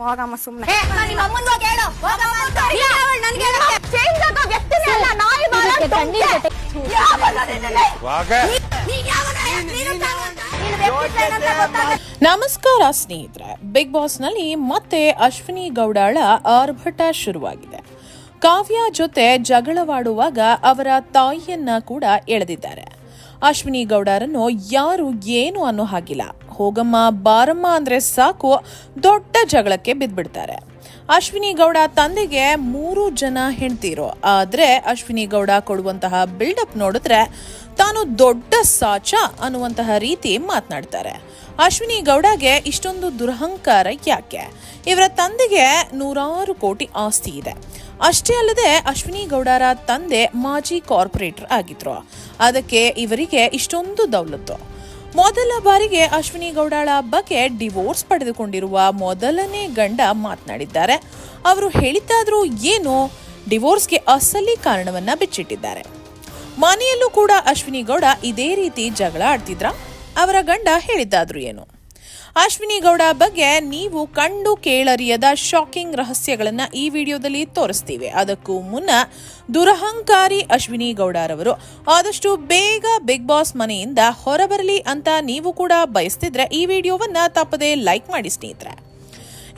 ಹೋಗಮ್ಮ ಸುಮ್ಮನೆ. ನಮಸ್ಕಾರ ಸ್ನೇಹಿತರೆ ಬಿಗ್ ಬಾಸ್ನಲ್ಲಿ ಮತ್ತೆ ಅಶ್ವಿನಿ ಗೌಡಾಳ ಆರ್ಭಟ ಶುರುವಾಗಿದೆ. ಕಾವ್ಯ ಜೊತೆ ಜಗಳವಾಡುವಾಗ ಅವರ ತಾಯಿಯನ್ನ ಕೂಡ ಎಳೆದಿದ್ದಾರೆ. ಅಶ್ವಿನಿ ಗೌಡರನ್ನು ಯಾರು ಏನು ಅನ್ನೋ ಹಾಗಿಲ್ಲ. ಹೋಗಮ್ಮ, ಬಾರಮ್ಮ ಅಂದ್ರೆ ಸಾಕು, ದೊಡ್ಡ ಜಗಳಕ್ಕೆ ಬಿದ್ದ್ಬಿಡ್ತಾರೆ. ಅಶ್ವಿನಿ ಗೌಡ ತಂದೆಗೆ ಮೂರು ಜನ ಹೆಂಡ್ತಿರು. ಆದ್ರೆ ಅಶ್ವಿನಿ ಗೌಡ ಕೊಡುವಂತಹ ಬಿಲ್ಡಪ್ ನೋಡಿದ್ರೆ ತಾನು ದೊಡ್ಡ ಸಾಚ ಅನ್ನುವಂತಹ ರೀತಿ ಮಾತನಾಡ್ತಾರೆ. ಅಶ್ವಿನಿ ಗೌಡಗೆ ಇಷ್ಟೊಂದು ದುರಹಂಕಾರ ಯಾಕೆ? ಇವರ ತಂದೆಗೆ ನೂರಾರು ಕೋಟಿ ಆಸ್ತಿ ಇದೆ. ಅಷ್ಟೇ ಅಲ್ಲದೆ ಅಶ್ವಿನಿ ಗೌಡರ ತಂದೆ ಮಾಜಿ ಕಾರ್ಪೊರೇಟರ್ ಆಗಿದ್ರು. ಅದಕ್ಕೆ ಇವರಿಗೆ ಇಷ್ಟೊಂದು ದೌಲತ್ತು. ಮೊದಲ ಬಾರಿಗೆ ಅಶ್ವಿನಿ ಗೌಡಾಳ ಬಗ್ಗೆ ಡಿವೋರ್ಸ್ ಪಡೆದುಕೊಂಡಿರುವ ಮೊದಲನೇ ಗಂಡ ಮಾತನಾಡಿದ್ದಾರೆ. ಅವರು ಹೇಳಿದ್ದಾದ್ರೂ ಏನು, ಡಿವೋರ್ಸ್ಗೆ ಅಸಲಿ ಕಾರಣವನ್ನ ಬಿಚ್ಚಿಟ್ಟಿದ್ದಾರೆ. ಮನೆಯಲ್ಲೂ ಕೂಡ ಅಶ್ವಿನಿ ಗೌಡ ಇದೇ ರೀತಿ ಜಗಳ ಆಡ್ತಿದ್ರ? ಅವರ ಗಂಡ ಹೇಳಿದ್ದಾದ್ರೂ ಏನು? ಅಶ್ವಿನಿ ಗೌಡ ಬಗ್ಗೆ ನೀವು ಕಂಡು ಕೇಳರಿಯದ ಶಾಕಿಂಗ್ ರಹಸ್ಯಗಳನ್ನು ಈ ವಿಡಿಯೋದಲ್ಲಿ ತೋರಿಸ್ತೀವಿ. ಅದಕ್ಕೂ ಮುನ್ನ ದುರಹಂಕಾರಿ ಅಶ್ವಿನಿ ಗೌಡರವರು ಆದಷ್ಟು ಬೇಗ ಬಿಗ್ ಬಾಸ್ ಮನೆಯಿಂದ ಹೊರಬರಲಿ ಅಂತ ನೀವು ಕೂಡ ಬಯಸ್ತಿದ್ರೆ ಈ ವಿಡಿಯೋವನ್ನ ತಪ್ಪದೇ ಲೈಕ್ ಮಾಡಿ ಸ್ನೇಹಿತರೆ.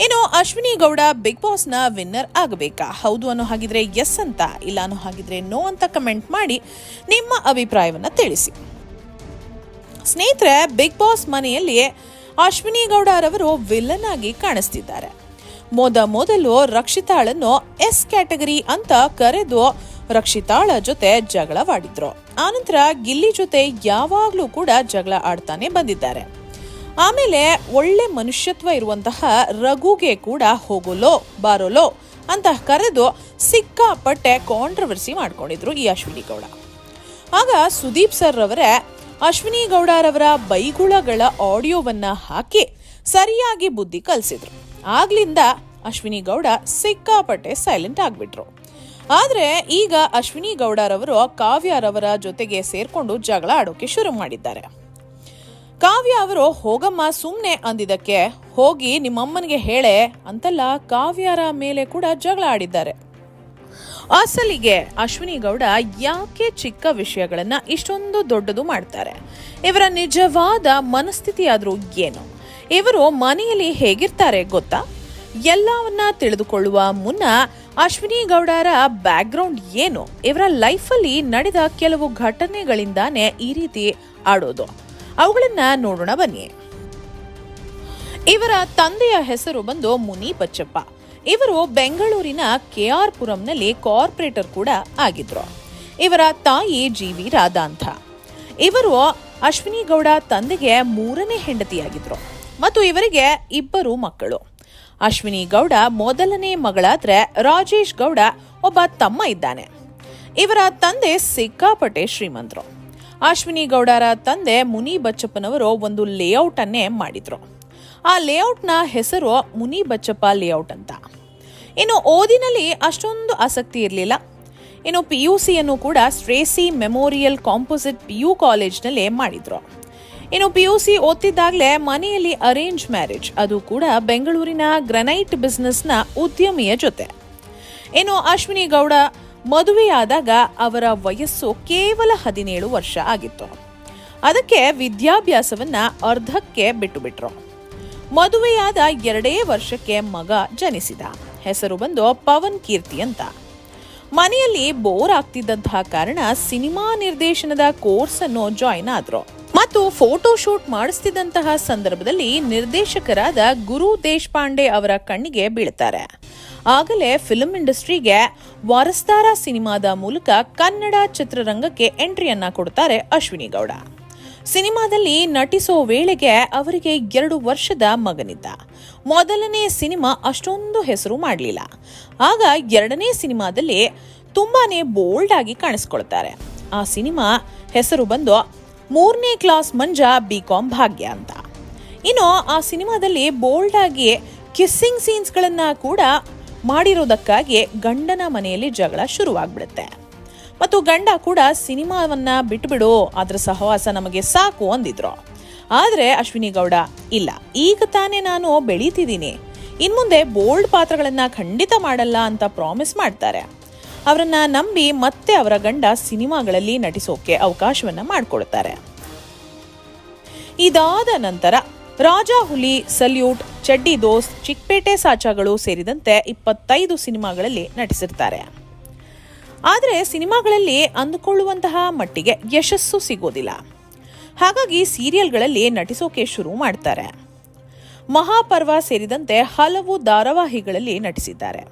ಇನ್ನು ಅಶ್ವಿನಿ ಗೌಡ ಬಿಗ್ ಬಾಸ್ನ ವಿನ್ನರ್ ಆಗಬೇಕಾ? ಹೌದು ಅನ್ನೋ ಹಾಗಿದ್ರೆ ಎಸ್ ಅಂತ, ಇಲ್ಲ ಅನ್ನೋ ಹಾಗಿದ್ರೆ ನೋ ಅಂತ ಕಮೆಂಟ್ ಮಾಡಿ ನಿಮ್ಮ ಅಭಿಪ್ರಾಯವನ್ನ ತಿಳಿಸಿ. ಸ್ನೇಹಿತರೆ ಬಿಗ್ ಬಾಸ್ ಮನೆಯಲ್ಲಿ ಅಶ್ವಿನಿ ಗೌಡರವರು ವಿಲನ್ ಆಗಿ ಕಾಣಿಸ್ತಿದ್ದಾರೆ. ಮೊದ ಮೊದಲು ರಕ್ಷಿತಾಳನ್ನು ಎಸ್ ಕ್ಯಾಟಗರಿ ಅಂತ ಕರೆದು ರಕ್ಷಿತಾಳ ಜೊತೆ ಜಗಳವಾಡಿದ್ರು. ಆನಂತರ ಗಿಲ್ಲಿ ಜೊತೆ ಯಾವಾಗ್ಲೂ ಕೂಡ ಜಗಳ ಆಡ್ತಾನೆ ಬಂದಿದ್ದಾರೆ. ಆಮೇಲೆ ಒಳ್ಳೆ ಮನುಷ್ಯತ್ವ ಇರುವಂತಹ ರಘುಗೆ ಕೂಡ ಹೋಗೋಲೋ, ಬಾರೋಲೋ ಅಂತ ಕರೆದು ಸಿಕ್ಕಾಪಟ್ಟೆ ಕಾಂಟ್ರವರ್ಸಿ ಮಾಡ್ಕೊಂಡಿದ್ರು ಈ ಅಶ್ವಿನಿ ಗೌಡ ಆಗ ಸುದೀಪ್ ಸರ್ ರವರೇ ಅಶ್ವಿನಿ ಗೌಡರವರ ಬೈಗುಳಗಳ ಆಡಿಯೋವನ್ನ ಹಾಕಿ ಸರಿಯಾಗಿ ಬುದ್ಧಿ ಕಲಿಸಿದ್ರು. ಆಗ್ಲಿಂದ ಅಶ್ವಿನಿ ಗೌಡ ಸಿಕ್ಕಾಪಟ್ಟೆ ಸೈಲೆಂಟ್ ಆಗ್ಬಿಟ್ರು. ಆದ್ರೆ ಈಗ ಅಶ್ವಿನಿ ಗೌಡರವರು ಕಾವ್ಯರವರ ಜೊತೆಗೆ ಸೇರ್ಕೊಂಡು ಜಗಳ ಆಡೋಕೆ ಶುರು ಮಾಡಿದ್ದಾರೆ. ಕಾವ್ಯ ಅವರು, ಹೋಗಮ್ಮ ಸುಮ್ನೆ ಅಂದಿದ್ದಕ್ಕೆ ಹೋಗಿ ನಿಮ್ಮಮ್ಮನಿಗೆ ಹೇಳೆ ಅಂತಲ್ಲ ಕಾವ್ಯರ ಮೇಲೆ ಕೂಡ ಜಗಳ ಆಡಿದ್ದಾರೆ. ಅಸಲಿಗೆ ಅಶ್ವಿನಿ ಗೌಡ ಯಾಕೆ ಚಿಕ್ಕ ವಿಷಯಗಳನ್ನ ಇಷ್ಟೊಂದು ದೊಡ್ಡದು ಮಾಡ್ತಾರೆ? ಇವರ ನಿಜವಾದ ಮನಸ್ಥಿತಿ ಆದ್ರೂ ಏನು? ಇವರು ಮನೆಯಲ್ಲಿ ಹೇಗಿರ್ತಾರೆ ಗೊತ್ತಾ? ಎಲ್ಲವನ್ನ ತಿಳಿದುಕೊಳ್ಳುವ ಮುನ್ನ ಅಶ್ವಿನಿ ಗೌಡರ ಬ್ಯಾಕ್ಗ್ರೌಂಡ್ ಏನು? ಇವರ ಲೈಫಲ್ಲಿ ನಡೆದ ಕೆಲವು ಘಟನೆಗಳಿಂದಾನೇ ಈ ರೀತಿ ಆಡೋದು. ಅವುಗಳನ್ನ ನೋಡೋಣ ಬನ್ನಿ. ಇವರ ತಂದೆಯ ಹೆಸರು ಬಂದು ಮುನಿ ಬಚ್ಚಪ್ಪ. ಇವರು ಬೆಂಗಳೂರಿನ ಕೆಆರ್ ಪುರಂನಲ್ಲಿ ಕಾರ್ಪೊರೇಟರ್ ಕೂಡ ಆಗಿದ್ರು. ಇವರ ತಾಯಿ ಜಿ ವಿ ರಾಧಾ ಇವರು ಅಶ್ವಿನಿ ಗೌಡ ತಂದೆಗೆ ಮೂರನೇ ಹೆಂಡತಿಯಾಗಿದ್ರು ಮತ್ತು ಇವರಿಗೆ ಇಬ್ಬರು ಮಕ್ಕಳು. ಅಶ್ವಿನಿ ಗೌಡ ಮೊದಲನೇ ಮಗಳಾದ್ರೆ ರಾಜೇಶ್ ಗೌಡ ಒಬ್ಬ ತಮ್ಮ ಇದ್ದಾನೆ. ಇವರ ತಂದೆ ಸಿಕ್ಕಾಪಟ್ಟೆ ಶ್ರೀಮಂತರು. ಅಶ್ವಿನಿ ಗೌಡರ ತಂದೆ ಮುನಿ ಬಚ್ಚಪ್ಪನವರು ಒಂದು ಲೇಔಟ್ ಅನ್ನೇ ಮಾಡಿದ್ರು. ಆ ಲೇಔಟ್ನ ಹೆಸರು ಮುನಿ ಬಚ್ಚಪ್ಪ ಲೇಔಟ್ ಅಂತ. ಇನ್ನು ಓದಿನಲ್ಲಿ ಅಷ್ಟೊಂದು ಆಸಕ್ತಿ ಇರಲಿಲ್ಲ. ಇನ್ನು ಪಿ ಯು ಸಿಯನ್ನು ಕೂಡ Stracey memorial composite P U ಕಾಲೇಜ್ನಲ್ಲೇ ಮಾಡಿದ್ರು. ಇನ್ನು ಪಿ ಯು ಸಿ ಓದ್ತಿದ್ದಾಗಲೇ ಮನೆಯಲ್ಲಿ ಅರೇಂಜ್ ಮ್ಯಾರೇಜ್, ಅದು ಕೂಡ ಬೆಂಗಳೂರಿನ ಗ್ರನೈಟ್ ಬಿಸ್ನೆಸ್ನ ಉದ್ಯಮಿಯ ಜೊತೆ. ಇನ್ನು ಅಶ್ವಿನಿ ಗೌಡ ಮದುವೆಯಾದಾಗ ಅವರ ವಯಸ್ಸು ಕೇವಲ ಹದಿನೇಳು ವರ್ಷ ಆಗಿತ್ತು. ಅದಕ್ಕೆ ವಿದ್ಯಾಭ್ಯಾಸವನ್ನು ಅರ್ಧಕ್ಕೆ ಬಿಟ್ಟು ಬಿಟ್ರು ಮದುವೆಯಾದ ಎರಡೇ ವರ್ಷಕ್ಕೆ ಮಗ ಜನಿಸಿದ. ಹೆಸರು ಬಂದು ಪವನ್ ಕೀರ್ತಿ ಅಂತ. ಮನೆಯಲ್ಲಿ ಬೋರ್ ಆಗ್ತಿದ್ದಂತಹ ಕಾರಣ ಸಿನಿಮಾ ನಿರ್ದೇಶನದ ಕೋರ್ಸ್ ಅನ್ನು ಜಾಯಿನ್ ಆದ್ರು. ಮತ್ತು ಫೋಟೋ ಶೂಟ್ ಮಾಡಿಸ್ತಿದ್ದಂತಹ ಸಂದರ್ಭದಲ್ಲಿ ನಿರ್ದೇಶಕರಾದ ಗುರು ದೇಶಪಾಂಡೆ ಅವರ ಕಣ್ಣಿಗೆ ಬೀಳ್ತಾರೆ. ಆಗಲೇ ಫಿಲ್ಮ್ ಇಂಡಸ್ಟ್ರಿಗೆ ವಾರಸ್ತಾರ ಸಿನಿಮಾದ ಮೂಲಕ ಕನ್ನಡ ಚಿತ್ರರಂಗಕ್ಕೆ ಎಂಟ್ರಿಯನ್ನ ಕೊಡ್ತಾರೆ ಅಶ್ವಿನಿ ಗೌಡ. ಸಿನಿಮಾದಲ್ಲಿ ನಟಿಸೋ ವೇಳೆಗೆ ಅವರಿಗೆ ಎರಡು ವರ್ಷದ ಮಗನಿದ್ದ. ಮೊದಲನೇ ಸಿನಿಮಾ ಅಷ್ಟೊಂದು ಹೆಸರು ಮಾಡಲಿಲ್ಲ. ಆಗ ಎರಡನೇ ಸಿನಿಮಾದಲ್ಲಿ ತುಂಬಾನೇ ಬೋಲ್ಡ್ ಆಗಿ ಕಾಣಿಸ್ಕೊಳ್ತಾರೆ. ಆ ಸಿನಿಮಾ ಹೆಸರು ಬಂದು ಮೂರನೇ ಕ್ಲಾಸ್ ಮಂಜ ಬಿ ಕಾಮ್ ಭಾಗ್ಯ ಅಂತ. ಇನ್ನು ಆ ಸಿನಿಮಾದಲ್ಲಿ ಬೋಲ್ಡ್ ಆಗಿ ಕಿಸ್ಸಿಂಗ್ ಸೀನ್ಸ್ಗಳನ್ನ ಕೂಡ ಮಾಡಿರೋದಕ್ಕಾಗಿ ಗಂಡನ ಮನೆಯಲ್ಲಿ ಜಗಳ ಶುರುವಾಗ್ಬಿಡುತ್ತೆ. ಮತ್ತು ಗಂಡ ಕೂಡ ಸಿನಿಮಾವನ್ನ ಬಿಟ್ಬಿಡು ಅದ್ರ ಸಹವಾಸ ನಮಗೆ ಸಾಕು ಅಂದಿದ್ರು. ಆದರೆ ಅಶ್ವಿನಿ ಗೌಡ, ಇಲ್ಲ, ಈಗ ತಾನೇ ನಾನು ಬೆಳೀತಿದ್ದೀನಿ. ಇನ್ಮುಂದೆ ಬೋಲ್ಡ್ ಪಾತ್ರಗಳನ್ನ ಖಂಡಿತ ಮಾಡಲ್ಲ ಅಂತ ಪ್ರಾಮಿಸ್ ಮಾಡ್ತಾರೆ. ಅವರನ್ನ ನಂಬಿ ಮತ್ತೆ ಅವರ ಗಂಡ ಸಿನಿಮಾಗಳಲ್ಲಿ ನಟಿಸೋಕೆ ಅವಕಾಶವನ್ನ ಮಾಡಿಕೊಡ್ತಾರೆ. ಇದಾದ ನಂತರ ರಾಜಾ ಹುಲಿ, ಸಲ್ಯೂಟ್, ಚಡ್ಡಿ ದೋಸ್ತ್ ಚಿಕ್ಕಪೇಟೆ ಸಾಚಾಗಳು ಸೇರಿದಂತೆ ಇಪ್ಪತ್ತೈದು ಸಿನಿಮಾಗಳಲ್ಲಿ ನಟಿಸಿರ್ತಾರೆ. ಆದರೆ ಸಿನಿಮಾಗಳಲ್ಲಿ ಅಂದುಕೊಳ್ಳುವಂತಹ ಮಟ್ಟಿಗೆ ಯಶಸ್ಸು ಸಿಗೋದಿಲ್ಲ. ಹಾಗಾಗಿ ಸೀರಿಯಲ್ಗಳಲ್ಲಿ ನಟಿಸೋಕೆ ಶುರು ಮಾಡ್ತಾರೆ. ಮಹಾಪರ್ವ ಸೇರಿದಂತೆ ಹಲವು ಧಾರಾವಾಹಿಗಳಲ್ಲಿ ನಟಿಸಿದ್ದಾರೆ.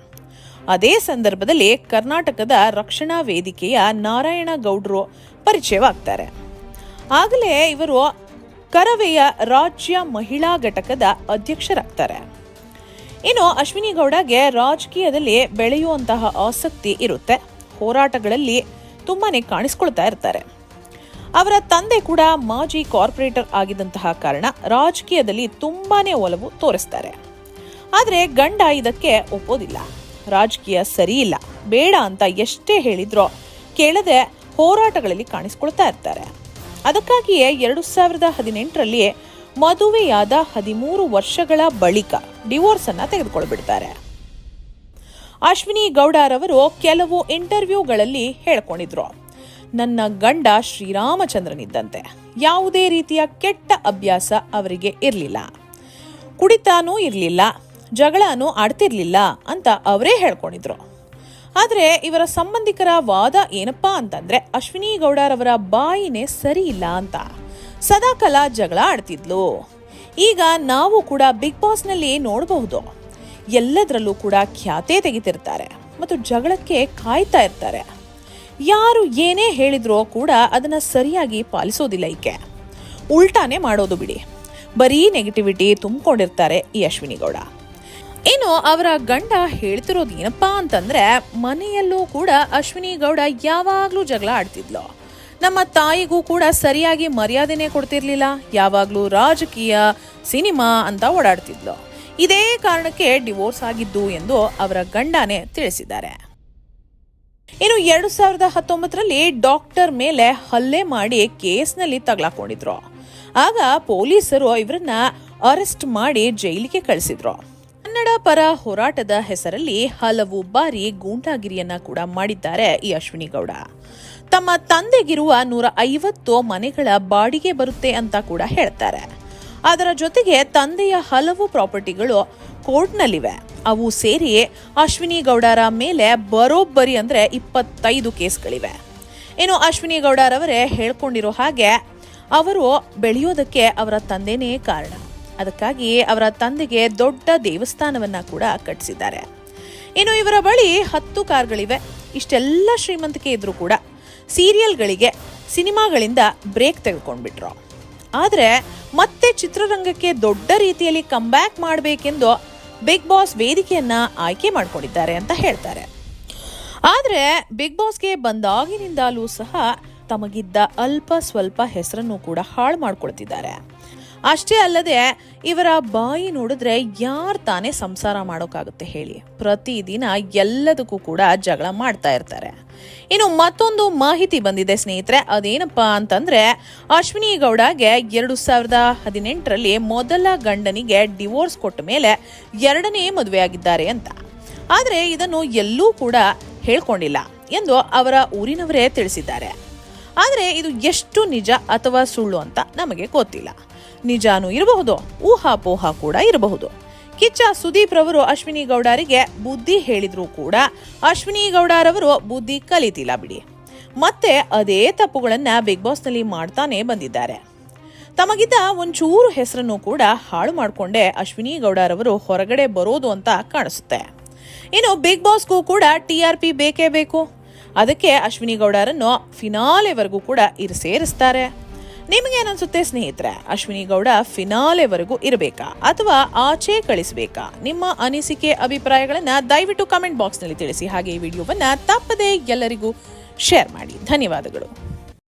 ಅದೇ ಸಂದರ್ಭದಲ್ಲಿ ಕರ್ನಾಟಕದ ರಕ್ಷಣಾ ವೇದಿಕೆಯ ನಾರಾಯಣ ಗೌಡ್ರು ಪರಿಚಯವಾಗ್ತಾರೆ. ಆಗಲೇ ಇವರು ಕರವೆಯ ರಾಜ್ಯ ಮಹಿಳಾ ಘಟಕದ ಅಧ್ಯಕ್ಷರಾಗ್ತಾರೆ. ಇನ್ನು ಅಶ್ವಿನಿ ಗೌಡಗೆ ರಾಜಕೀಯದಲ್ಲಿ ಬೆಳೆಯುವಂತಹ ಆಸಕ್ತಿ ಇರುತ್ತೆ. ಹೋರಾಟಗಳಲ್ಲಿ ತುಂಬಾನೇ ಕಾಣಿಸ್ಕೊಳ್ತಾ ಇರ್ತಾರೆ. ಅವರ ತಂದೆ ಕೂಡ ಮಾಜಿ ಕಾರ್ಪೊರೇಟರ್ ಆಗಿದ್ದಂತಹ ಕಾರಣ ರಾಜಕೀಯದಲ್ಲಿ ತುಂಬಾನೇ ಒಲವು ತೋರಿಸ್ತಾರೆ. ಆದರೆ ಗಂಡ ಇದಕ್ಕೆ ಒಪ್ಪೋದಿಲ್ಲ. ರಾಜಕೀಯ ಸರಿಯಿಲ್ಲ ಬೇಡ ಅಂತ ಎಷ್ಟೇ ಹೇಳಿದ್ರೋ ಕೇಳದೆ ಹೋರಾಟಗಳಲ್ಲಿ ಕಾಣಿಸ್ಕೊಳ್ತಾ ಇರ್ತಾರೆ. ಅದಕ್ಕಾಗಿಯೇ ಎರಡು ಸಾವಿರದ ಹದಿನೆಂಟರಲ್ಲಿ ಮದುವೆಯಾದ ಹದಿಮೂರು ವರ್ಷಗಳ ಬಳಿಕ ಡಿವೋರ್ಸ್ ಅನ್ನ ತೆಗೆದುಕೊಳ್ಬಿಡ್ತಾರೆ. ಅಶ್ವಿನಿ ಗೌಡರವರು ಕೆಲವು ಇಂಟರ್ವ್ಯೂಗಳಲ್ಲಿ ಹೇಳ್ಕೊಂಡಿದ್ರು. ನನ್ನ ಗಂಡ ಶ್ರೀರಾಮಚಂದ್ರನಿದ್ದಂತೆ. ಯಾವುದೇ ರೀತಿಯ ಕೆಟ್ಟ ಅಭ್ಯಾಸ ಅವರಿಗೆ ಇರಲಿಲ್ಲ. ಕುಡಿತಾನೂ ಇರಲಿಲ್ಲ, ಜಗಳನೂ ಆಡ್ತಿರ್ಲಿಲ್ಲ ಅಂತ ಅವರೇ ಹೇಳ್ಕೊಂಡಿದ್ರು. ಆದರೆ ಇವರ ಸಂಬಂಧಿಕರ ವಾದ ಏನಪ್ಪಾ ಅಂತಂದ್ರೆ, ಅಶ್ವಿನಿ ಗೌಡರವರ ಬಾಯಿನೇ ಸರಿ ಇಲ್ಲ ಅಂತ. ಸದಾಕಾಲ ಜಗಳ ಆಡ್ತಿದ್ಲು. ಈಗ ನಾವು ಕೂಡ ಬಿಗ್ ಬಾಸ್ನಲ್ಲಿ ನೋಡಬಹುದು. ಎಲ್ಲದರಲ್ಲೂ ಕೂಡ ಖ್ಯಾತೆ ತೆಗಿತಿರ್ತಾರೆ ಮತ್ತು ಜಗಳಕ್ಕೆ ಕಾಯ್ತಾ ಇರ್ತಾರೆ. ಯಾರು ಏನೇ ಹೇಳಿದ್ರೋ ಕೂಡ ಅದನ್ನ ಸರಿಯಾಗಿ ಪಾಲಿಸೋದಿಲ್ಲ ಈಕೆ. ಉಲ್ಟಾನೇ ಮಾಡೋದು ಬಿಡಿ. ಬರೀ ನೆಗೆಟಿವಿಟಿ ತುಂಬಿಕೊಂಡಿರ್ತಾರೆ ಈ ಅಶ್ವಿನಿ ಗೌಡ. ಇನ್ನು ಅವರ ಗಂಡ ಹೇಳ್ತಿರೋದು ಏನಪ್ಪಾ ಅಂತಂದ್ರೆ, ಮನೆಯಲ್ಲೂ ಕೂಡ ಅಶ್ವಿನಿ ಗೌಡ ಯಾವಾಗ್ಲೂ ಜಗಳ ಆಡ್ತಿದ್ಲು. ನಮ್ಮ ತಾಯಿಗೂ ಕೂಡ ಸರಿಯಾಗಿ ಮರ್ಯಾದೆನೆ ಕೊಡ್ತಿರ್ಲಿಲ್ಲ. ಯಾವಾಗ್ಲೂ ರಾಜಕೀಯ, ಸಿನಿಮಾ ಅಂತ ಓಡಾಡ್ತಿದ್ಲು. ಇದೇ ಕಾರಣಕ್ಕೆ ಡಿವೋರ್ಸ್ ಆಗಿದ್ದು ಎಂದು ಅವರ ಗಂಡನೇ ತಿಳಿಸಿದ್ದಾರೆ. ಇನ್ನು ಎರಡು ಸಾವಿರದ ಹತ್ತೊಂಬತ್ತರಲ್ಲಿ ಡಾಕ್ಟರ್ ಮೇಲೆ ಹಲ್ಲೆ ಮಾಡಿ ಕೇಸ್ನಲ್ಲಿ ತಗ್ಲಾಕೊಂಡಿದ್ರು. ಆಗ ಪೊಲೀಸರು ಇವರನ್ನ ಅರೆಸ್ಟ್ ಮಾಡಿ ಜೈಲಿಗೆ ಕಳಿಸಿದ್ರು. ಕನ್ನಡ ಪರ ಹೋರಾಟದ ಹೆಸರಲ್ಲಿ ಹಲವು ಬಾರಿ ಗೂಂಡಾಗಿರಿಯನ್ನ ಕೂಡ ಮಾಡಿದ್ದಾರೆ ಈ ಅಶ್ವಿನಿ ಗೌಡ ತಮ್ಮ ತಂದೆಗಿರುವ ನೂರ ಐವತ್ತು ಮನೆಗಳ ಬಾಡಿಗೆ ಬರುತ್ತೆ ಅಂತ ಕೂಡ ಹೇಳ್ತಾರೆ. ಅದರ ಜೊತೆಗೆ ತಂದೆಯ ಹಲವು ಪ್ರಾಪರ್ಟಿಗಳು ಕೋರ್ಟ್ನಲ್ಲಿವೆ. ಅವು ಸೇರಿ ಅಶ್ವಿನಿ ಗೌಡರ ಮೇಲೆ ಬರೋಬ್ಬರಿ ಅಂದ್ರೆ ಇಪ್ಪತ್ತೈದು ಕೇಸ್ಗಳಿವೆ. ಇನ್ನು ಅಶ್ವಿನಿ ಗೌಡರವರೇ ಹೇಳ್ಕೊಂಡಿರೋ ಹಾಗೆ ಅವರು ಬೆಳೆಯೋದಕ್ಕೆ ಅವರ ತಂದೆನೇ ಕಾರಣ. ಅದಕ್ಕಾಗಿ ಅವರ ತಂದೆಗೆ ದೊಡ್ಡ ದೇವಸ್ಥಾನವನ್ನ ಕೂಡ ಕಟ್ಟಿಸಿದ್ದಾರೆ. ಇನ್ನು ಇವರ ಬಳಿ ಹತ್ತು ಕಾರ್ಗಳಿವೆ. ಇಷ್ಟೆಲ್ಲ ಶ್ರೀಮಂತಿಕೆ ಇದ್ರೂ ಕೂಡ ಸೀರಿಯಲ್ಗಳಿಗೆ, ಸಿನಿಮಾಗಳಿಂದ ಬ್ರೇಕ್ ತೆಗೆದುಕೊಂಡ್ಬಿಟ್ರು. ಆದರೆ ಮತ್ತೆ ಚಿತ್ರರಂಗಕ್ಕೆ ದೊಡ್ಡ ರೀತಿಯಲ್ಲಿ ಕಮ್ಬ್ಯಾಕ್ ಮಾಡಬೇಕೆಂದು ಬಿಗ್ ಬಾಸ್ ವೇದಿಕೆಯನ್ನ ಆಯ್ಕೆ ಮಾಡಿಕೊಂಡಿದ್ದಾರೆ ಅಂತ ಹೇಳ್ತಾರೆ. ಆದರೆ ಬಿಗ್ ಬಾಸ್ಗೆ ಬಂದಾಗಿನಿಂದಲೂ ಸಹ ತಮಗಿದ್ದ ಅಲ್ಪ ಸ್ವಲ್ಪ ಹೆಸರನ್ನು ಕೂಡ ಹಾಳು ಮಾಡ್ಕೊಳ್ತಿದ್ದಾರೆ. ಅಷ್ಟೇ ಅಲ್ಲದೆ ಇವರ ಬಾಯಿ ನೋಡಿದ್ರೆ ಯಾರು ತಾನೇ ಸಂಸಾರ ಮಾಡೋಕ್ಕಾಗುತ್ತೆ ಹೇಳಿ. ಪ್ರತಿದಿನ ಎಲ್ಲದಕ್ಕೂ ಕೂಡ ಜಗಳ ಮಾಡ್ತಾ ಇರ್ತಾರೆ. ಇನ್ನು ಮತ್ತೊಂದು ಮಾಹಿತಿ ಬಂದಿದೆ ಸ್ನೇಹಿತರೆ, ಅದೇನಪ್ಪ ಅಂತಂದ್ರೆ ಅಶ್ವಿನಿ ಗೌಡಗೆ ಎರಡು ಸಾವಿರದ ಹದಿನೆಂಟರಲ್ಲಿ ಮೊದಲ ಗಂಡನಿಗೆ ಡಿವೋರ್ಸ್ ಕೊಟ್ಟ ಮೇಲೆ ಎರಡನೇ ಮದುವೆಯಾಗಿದ್ದಾರೆ ಅಂತ. ಆದರೆ ಇದನ್ನು ಎಲ್ಲೂ ಕೂಡ ಹೇಳ್ಕೊಂಡಿಲ್ಲ ಎಂದು ಅವರ ಊರಿನವರೇ ತಿಳಿಸಿದ್ದಾರೆ. ಆದರೆ ಇದು ಎಷ್ಟು ನಿಜ ಅಥವಾ ಸುಳ್ಳು ಅಂತ ನಮಗೆ ಗೊತ್ತಿಲ್ಲ. ನಿಜಾನೂ ಇರಬಹುದು. ಊಹಾಪೋಹ ಕೂಡ ಇರಬಹುದು. ಕಿಚ್ಚ ಸುದೀಪ್ ರವರು ಅಶ್ವಿನಿ ಗೌಡರಿಗೆ ಬುದ್ಧಿ ಹೇಳಿದ್ರು ಕೂಡ ಅಶ್ವಿನಿ ಗೌಡರವರು ಬುದ್ಧಿ ಕಲಿತಿಲ್ಲ ಬಿಡಿ. ಮತ್ತೆ ಅದೇ ತಪ್ಪುಗಳನ್ನ ಬಿಗ್ ಬಾಸ್ನಲ್ಲಿ ಮಾಡ್ತಾನೆ ಬಂದಿದ್ದಾರೆ. ತಮಗಿದ್ದ ಒಂಚೂರು ಹೆಸರನ್ನು ಕೂಡ ಹಾಳು ಮಾಡಿಕೊಂಡೆ ಅಶ್ವಿನಿ ಗೌಡರವರು ಹೊರಗಡೆ ಬರೋದು ಅಂತ ಕಾಣಿಸುತ್ತೆ. ಇನ್ನು ಬಿಗ್ ಬಾಸ್ಗೂ ಕೂಡ ಟಿ ಆರ್ ಪಿ ಬೇಕೇ ಬೇಕು. ಅದಕ್ಕೆ ಅಶ್ವಿನಿ ಗೌಡರನ್ನು ಫಿನಾಲೆವರೆಗೂ ಕೂಡ ಇರ್ ಸೇರಿಸ್ತಾರೆ ನಿಮಗೇನನ್ಸುತ್ತೆ ಸ್ನೇಹಿತರೆ, ಅಶ್ವಿನಿ ಗೌಡ ಫಿನಾಲೆವರೆಗೂ ಇರಬೇಕಾ ಅಥವಾ ಆಚೆ ಕಳಿಸಬೇಕಾ? ನಿಮ್ಮ ಅನಿಸಿಕೆ, ಅಭಿಪ್ರಾಯಗಳನ್ನು ದಯವಿಟ್ಟು ಕಮೆಂಟ್ ಬಾಕ್ಸ್ನಲ್ಲಿ ತಿಳಿಸಿ. ಹಾಗೆ ಈ ವಿಡಿಯೋವನ್ನ ತಪ್ಪದೇ ಎಲ್ಲರಿಗೂ ಶೇರ್ ಮಾಡಿ. ಧನ್ಯವಾದಗಳು.